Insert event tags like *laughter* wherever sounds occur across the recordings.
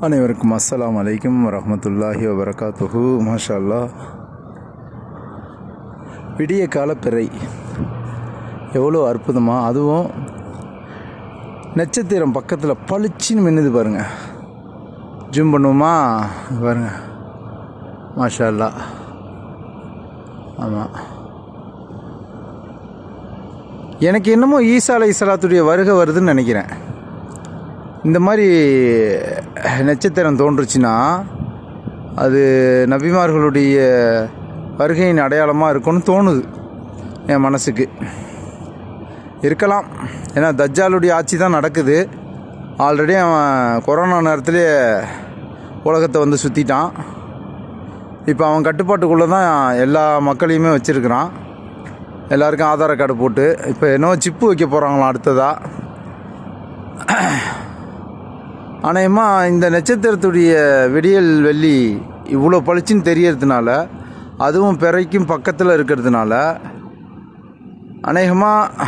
அனைவருக்கும் அஸ்லாம் அலைக்கும் வரமத்துல்லாஹி வபரகாத்துஹு. மாஷல்லா விடிய கால பிறை எவ்வளோ அற்புதமாக அதுவும் நட்சத்திரம் பக்கத்தில் பளிச்சின்னு மின்னுது பாருங்கள் ஜூம் பண்ணுவோமா? பாருங்கள் மாஷா ஆமாம் எனக்கு என்னமோ ஈசா அலை இஸ்லாத்துடைய வருகை வருதுன்னு நினைக்கிறேன். இந்த மாதிரி நட்சத்திரம் தோன்றுச்சுன்னா அது நபிமார்களுடைய வருகையின் அடையாளமாக இருக்கும்னு தோணுது என் மனசுக்கு. இருக்கலாம். ஏன்னா தஜ்ஜாலுடைய ஆட்சி தான் நடக்குது. ஆல்ரெடி அவன் கொரோனா நேரத்திலே உலகத்தை வந்து சுற்றிட்டான் இப்போ அவன் கட்டுப்பாட்டுக்குள்ளே தான் எல்லா மக்களையுமே வச்சுருக்கிறான். எல்லாருக்கும் ஆதார் கார்டு போட்டு இப்போ என்னவோ சிப்பு வைக்க போகிறாங்களாம் அடுத்ததாக அநேகமாக இந்த நட்சத்திரத்துடைய விடியல் வெள்ளி இவ்வளோ பளிச்சுன்னு தெரியறதுனால அதுவும் பிறைக்கும் பக்கத்தில் இருக்கிறதுனால அநேகமாக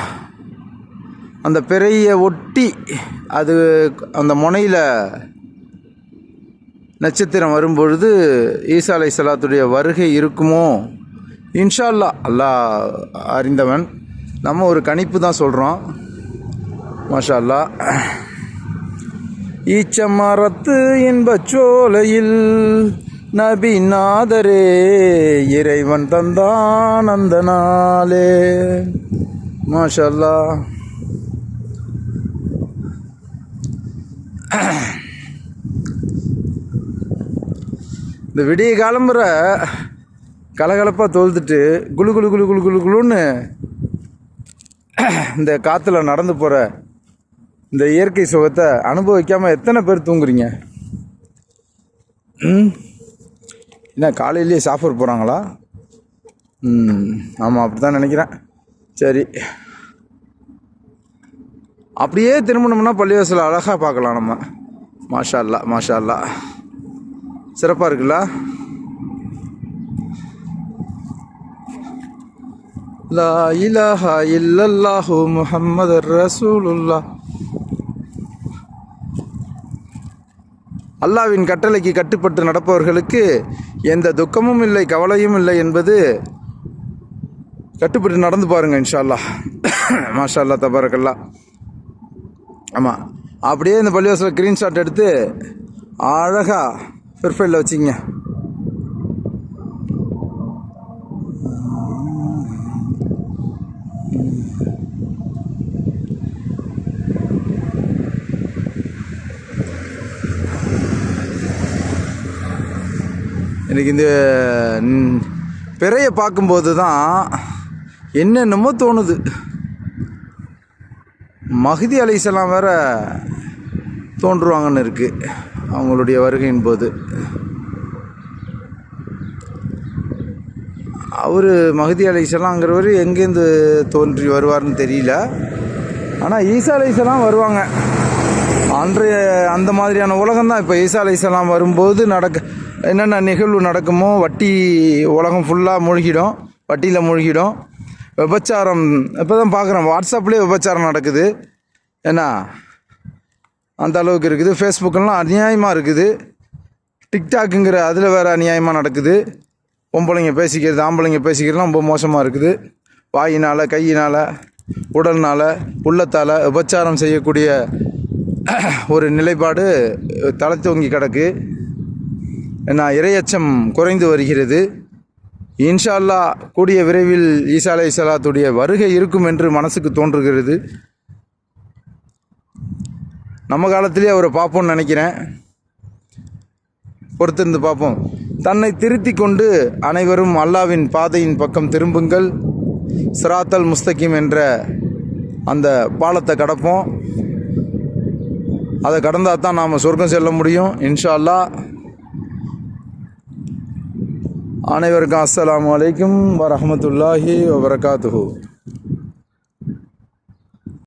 அந்த பிறையை ஒட்டி அது அந்த முனையில் நட்சத்திரம் வரும்பொழுது ஈசா அலை சலாத்துடைய வருகை இருக்குமோ? இன்ஷா அல்லா அல்லாஹ் அறிந்தவன். நம்ம ஒரு கணிப்பு தான் சொல்கிறோம் மாஷா அல்லாஹ் ஈச்சமரத்து இன்பச் சோலையில் நபி நாதரே இறைவன் தந்தான் அந்த நாளே. மாஷல்லா. இந்த விடிய காலம்புற கலகலப்பாக தொழுதுட்டு குழு குழு குழு குழு குழு குழுன்னு இந்த காற்றுல நடந்து போகிற இந்த இயற்கை சுகத்தை அனுபவிக்காமல் எத்தனை பேர் தூங்குறீங்க? என்ன காலையிலேயே சாஃபர் போகிறாங்களா ம் ஆமாம் அப்படி தான் நினைக்கிறேன். சரி. அப்படியே திரும்பணும்னா பள்ளிவாசல் அழகாக பார்க்கலாம் நம்ம. மாஷா அல்லா மாஷா அல்லா சிறப்பாக இருக்குல்ல? லா இலாஹா இல்லல்லாஹு முஹம்மது ரசூலுல்லா அல்லாவின் கட்டளைக்கு கட்டுப்பட்டு நடப்பவர்களுக்கு எந்த துக்கமும் இல்லை கவலையும் இல்லை என்பது கட்டுப்பட்டு நடந்து பாருங்க இன்ஷா அல்லாஹ் *coughs* மாஷா அல்லா தபாரக்கல்லா ஆமாம் அப்படியே இந்த பள்ளிவாசலில் க்ரீன் ஷாட் எடுத்து அழகாக ப்ரிஃபைலில் வச்சுங்க. எனக்கு இந்த பிறையை பார்க்கும்போது தான் என்னென்னமோ தோணுது. மஹதி அலைசலாம் வேற தோன்றுவாங்கன்னு இருக்குது அவங்களுடைய வருகையின் போது. அவர் மஹதி அலைசலாங்கிறவர் எங்கேருந்து தோன்றி வருவார்னு தெரியல. ஆனால் ஈசா அலைசலாம் வருவாங்க. அன்றைய அந்த மாதிரியான உலகம் தான் இப்போ ஈசா அலைசலாம் வரும்போது நடக்க என்னென்ன நிகழ்வு நடக்குமோ வட்டி உலகம் ஃபுல்லாக மூழ்கிடும். வட்டியில் மூழ்கிடும். விபச்சாரம் இப்போ தான் பார்க்குறோம் வாட்ஸ்அப்லேயே விபச்சாரம் நடக்குது. என்ன அந்த அளவுக்கு இருக்குது. ஃபேஸ்புக்கெல்லாம் அநியாயமாக இருக்குது. டிக்டாக்குங்கிற அதில் வேறு அநியாயமாக நடக்குது. பொம்பளைங்க பேசிக்கிறது ஆம்பளைங்க பேசிக்கிறதுலாம் ரொம்ப மோசமாக இருக்குது. வாயினால் கையினால் உடல்னால் உள்ளத்தால் விபச்சாரம் செய்யக்கூடிய ஒரு நிலைப்பாடு தலை தூங்கி கிடக்கு. நான் இரையச்சம் குறைந்து வருகிறது. இன்ஷால்லா கூடிய விரைவில் ஈசா அலை சலாத்துடைய வருகை இருக்கும் என்று மனசுக்கு தோன்றுகிறது. நம்ம காலத்திலே அவரை பார்ப்போம்னு நினைக்கிறேன். பொறுத்திருந்து பார்ப்போம். தன்னை திருத்தி கொண்டு அனைவரும் அல்லாவின் பாதையின் பக்கம் திரும்புங்கள். சிராத்தல் முஸ்தகிம் என்ற அந்த பாலத்தை கடப்போம். அதை கடந்தால் தான் நாம் சொர்க்கம் செல்ல முடியும். இன்ஷா அனைவருக்கும் அஸ்லாம் அலைக்கும் வரமத்துல்லாஹி வபரகாத்துஹு.